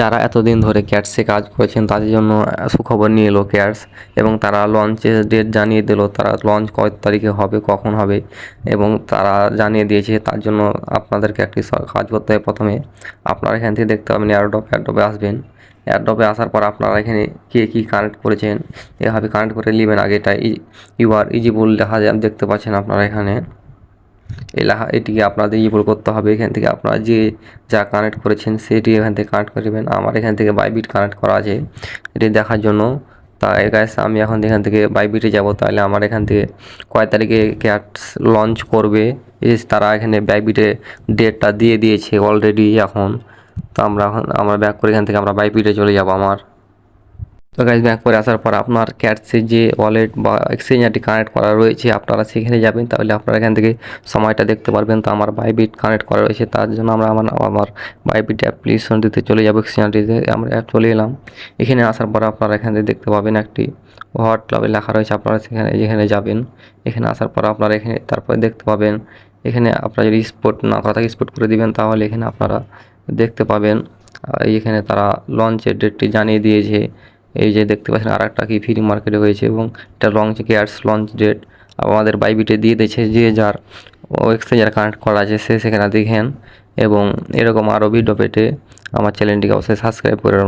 যারা এতদিন ধরে ক্যাটসে কাজ করেছেন, তাদের জন্য সুখবর নিয়ে এলো ক্যাটস এবং তারা লঞ্চের ডেট জানিয়ে দিল, তারা লঞ্চ কয় তারিখে হবে, কখন হবে এবং তারা জানিয়ে দিয়েছে, তার জন্য আপনাদেরকে একটি কাজ করতে হবে প্রথমে। আপনারা এখান থেকে দেখতে পাবেন এয়ারড্রপ এয়ারড্রপে আসবেন। এয়ারড্রপে আসার পর আপনারা এখানে কে কী কানেক্ট করেছেন, এভাবে কানেক্ট করে নেবেন আগে এটা ইউ আর ইজিবল দেখা যায়, দেখতে পাচ্ছেন আপনারা এখানে। এই লেখা এটিকে আপনাদের ইবল করতে হবে। এখান থেকে আপনারা যে, যা কানেক্ট করেছেন, সেটি এখান থেকে কানেক্ট করবেন আমার এখান থেকে বাইবিট কানেক্ট করা আছে। এটি দেখার জন্য। তাই গাইস আমি এখন এখান থেকে বাইবিটে যাব। তাহলে আমার এখান থেকে কয় তারিখে ক্যাটস লঞ্চ করবে? তারা এখানে বাইবিটে ডেটটা দিয়ে দিয়েছে অলরেডি এখন। তো আমরা এখন, আমরা ব্যাক করে এখান থেকে আমরা বাইবিটে চলে যাব আমার। তো গাইজ ব্যাক করে আসার পর আপনার ক্যাটসের যে ওয়ালেট বা এক্সচেঞ্জারটি কানেক্ট করা রয়েছে, আপনারা সেখানে যাবেন, তাহলে আপনারা এখান থেকে সময়টা দেখতে পারবেন। তো আমার বাইবিট কানেক্ট করা রয়েছে, তার জন্য আমরা আমার আমার বাইবিট অ্যাপ্লিকেশন দিতে চলে যাব এক্সচেঞ্জারটিতে আমরা অ্যাপ চলে এলাম। এখানে আসার পর আপনারা এখান থেকে দেখতে পাবেন একটি হোয়াট ক্লাবে লেখা রয়েছে, আপনারা সেখানে, যেখানে যাবেন। এখানে আসার পর আপনারা এখানে, তারপরে দেখতে পাবেন, এখানে আপনারা যদি স্পোর্ট না করা থাকে স্পোর্ট করে দিবেন, তাহলে এখানে আপনারা দেখতে পাবেন এখানে তারা লঞ্চের ডেটটি জানিয়ে দিয়েছে। এই যে দেখতে পাচ্ছেন আর একটা কি ফ্রি মার্কেটে হয়েছে এবং এটা লঞ্চ কেয়ার্স লঞ্চ ডেট আমাদের বাইবিটে দিয়ে দিয়েছে যে যার ওয়েবসাইট যারা কানেক্ট করা আছে সে সেখানে দেখেন এবং এরকম আরও ভিডিও পেটে আমার চ্যানেলটিকে অবশ্যই সাবস্ক্রাইব করে